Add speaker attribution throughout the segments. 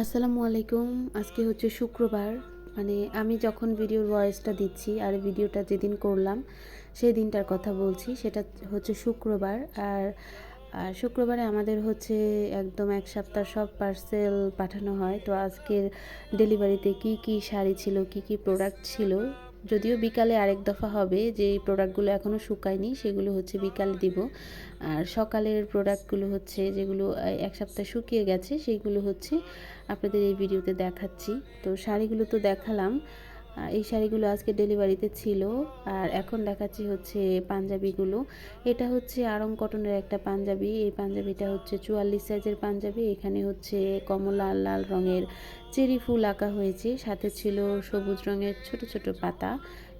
Speaker 1: আসসালামু আলাইকুম। আজকে হচ্ছে শুক্রবার। মানে আমি যখন ভিডিওর ভয়েসটা দিচ্ছি আর ভিডিওটা যেদিন করলাম সেই দিনটার কথা বলছি। সেটা হচ্ছে শুক্রবার। আর শুক্রবারে আমাদের হচ্ছে একদম এক সপ্তাহ সব পার্সেল পাঠানো হয়। তো আজকের ডেলিভারিতে কি কি শাড়ি ছিল, কি কি প্রোডাক্ট ছিল যদিও বিকালে আরেক দফা হবে যে প্রোডাক্টগুলো এখনও শুকায়নি, সেগুলো হচ্ছে বিকালে দিব। আর সকালের প্রোডাক্টগুলো হচ্ছে যেগুলো এক সপ্তাহ শুকিয়ে গেছে, সেইগুলো হচ্ছে আপনাদের এই ভিডিওতে দেখাচ্ছি। তো শাড়িগুলো তো দেখালাম। এই শাড়িগুলো আজকে ডেলিভারিতে ছিল। আর এখন দেখাচ্ছি হচ্ছে পাঞ্জাবিগুলো। এটা হচ্ছে আরং কটনের একটা পাঞ্জাবি। এই পাঞ্জাবিটা হচ্ছে চুয়াল্লিশ সাইজের পাঞ্জাবি। এখানে হচ্ছে কমলা লাল রঙের চেরি ফুল আঁকা হয়েছে। সাথে ছিল সবুজ রঙের ছোট ছোট পাতা।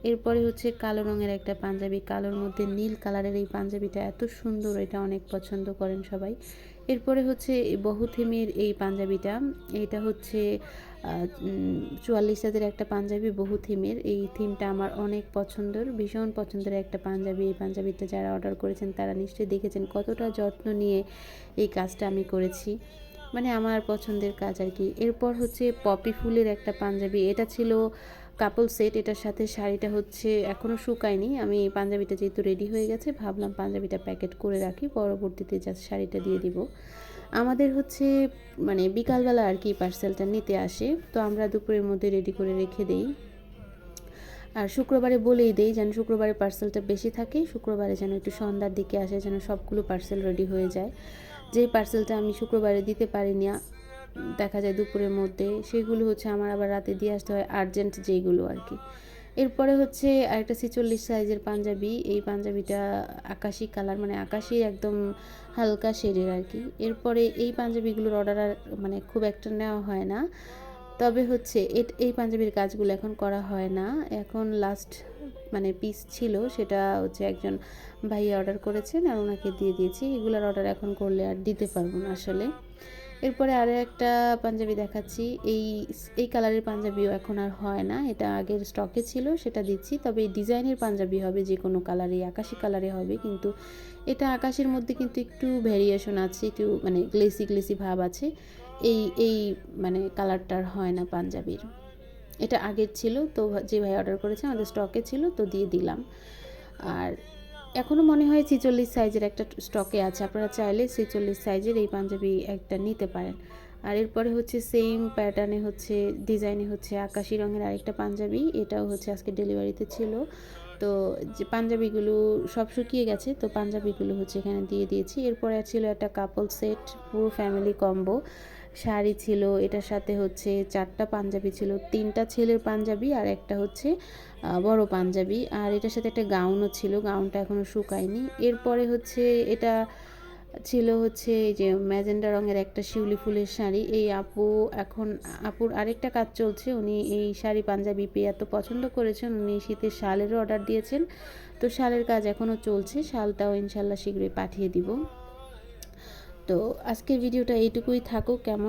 Speaker 1: এরপরে হচ্ছে কালো রঙের একটা পাঞ্জাবি, কালোর মধ্যে নীল কালারের এই পাঞ্জাবিটা এত সুন্দর, এটা অনেক পছন্দ করেন সবাই। এরপরে হচ্ছে বহু থিমের এই পাঞ্জাবিটা, এটা হচ্ছে চুয়াল্লিশ হাজার একটা পাঞ্জাবি বহু থিমের এই থিমটা আমার অনেক পছন্দের, ভীষণ পছন্দের একটা পাঞ্জাবি। এই পাঞ্জাবিটা যারা অর্ডার করেছেন তারা নিশ্চয়ই দেখেছেন কতটা যত্ন নিয়ে এই কাজটা আমি করেছি। মানে আমার পছন্দের কাজ আর কি। এরপর হচ্ছে পপি ফুলের একটা পাঞ্জাবি, এটা ছিল কাপল সেট এটার সাথে শাড়িটা হচ্ছে এখনও শুকায়নি। আমি পাঞ্জাবিটা যেহেতু রেডি হয়ে গেছে, ভাবলাম পাঞ্জাবিটা প্যাকেট করে রাখি, পরবর্তীতে জাস্ট শাড়িটা দিয়ে দিব। আমাদের হচ্ছে মানে বিকালবেলা আর কি পার্সেলটা নিতে আসে, তো আমরা দুপুরের মধ্যে রেডি করে রেখে দেই। আর শুক্রবারে বলেই দেই যেন শুক্রবারে পার্সেলটা বেশি থাকে, শুক্রবারে যেন একটু সন্ধ্যার দিকে আসে, যেন সবগুলো পার্সেল রেডি হয়ে যায়। যে পার্সেলটা আমি শুক্রবারে দিতে পারি না দেখা যায় দুপুরের মধ্যে, সেগুলো হচ্ছে আমার আবার রাতে দিয়ে আসতে হয় আর্জেন্ট যেইগুলো আর কি। এরপরে হচ্ছে আরেকটা ছিচল্লিশ সাইজের পাঞ্জাবি, এই পাঞ্জাবিটা আকাশি কালার মানে আকাশি একদম হালকা শেডের আর কি। এরপরে এই পাঞ্জাবিগুলোর অর্ডার আর মানে খুব একটা নেওয়া হয় না। তবে হচ্ছে এই পাঞ্জাবির কাজগুলো এখন করা হয় না। এখন লাস্ট মানে পিস ছিল, সেটা হচ্ছে একজন ভাইয়া অর্ডার করেছেন আর ওনাকে দিয়ে দিয়েছি। এগুলোর অর্ডার এখন করলে আর দিতে পারব না আসলে। এরপরে আরও একটা পাঞ্জাবি দেখাচ্ছি। এই এই কালারের পাঞ্জাবিও এখন আর হয় না। এটা আগের স্টকে ছিল, সেটা দিচ্ছি। তবে এই ডিজাইনের পাঞ্জাবি হবে, যে কোনো কালারে আকাশি কালারে হবে। কিন্তু এটা আকাশের মধ্যে কিন্তু একটু ভ্যারিয়েশন আছে, একটু মানে গ্লেসি গ্লেসি ভাব আছে। এই এই মানে কালারটার হয় না পাঞ্জাবির। এটা আগের ছিল, তো যে ভাই অর্ডার করেছে, আমাদের স্টকে ছিল, তো দিয়ে দিলাম। আর এখনও মনে হয় ছিচল্লিশ সাইজের একটা স্টকে আছে। আপনারা চাইলে ছিচল্লিশ সাইজের এই পাঞ্জাবি একটা নিতে পারেন। আর এরপরে হচ্ছে সেম প্যাটার্নে হচ্ছে ডিজাইনে হচ্ছে আকাশি রঙের আরেকটা পাঞ্জাবি। এটাও হচ্ছে আজকে ডেলিভারিতে ছিল। তো যে পাঞ্জাবিগুলো সব শুকিয়ে গেছে, তো পাঞ্জাবিগুলো হচ্ছে এখানে দিয়ে দিয়েছি। এরপরে ছিল একটা কাপল সেট পুরো ফ্যামিলি কম্বো শাড়ি ছিল, এটার সাথে হচ্ছে চারটা পাঞ্জাবি ছিল, তিনটা ছেলের পাঞ্জাবি আর একটা হচ্ছে বড় পাঞ্জাবি। আর এটার সাথে একটা গাউনও ছিল, গাউনটা এখনও শুকায়নি। এরপরে হচ্ছে এটা ছিল হচ্ছে এই যে ম্যাজেন্ডা রঙের একটা শিউলি ফুলের শাড়ি। এই আপু এখন, আপুর আরেকটা কাজ চলছে, উনি এই শাড়ি পাঞ্জাবি পেয়ে এত পছন্দ করেছেন, উনি শীতের শালেরও অর্ডার দিয়েছেন। তো শালের কাজ এখনও চলছে, শালটাও ইনশাল্লাহ শীঘ্রই পাঠিয়ে দিব। তো আজকের ভিডিওটা এইটুকুই থাকুক, কেমন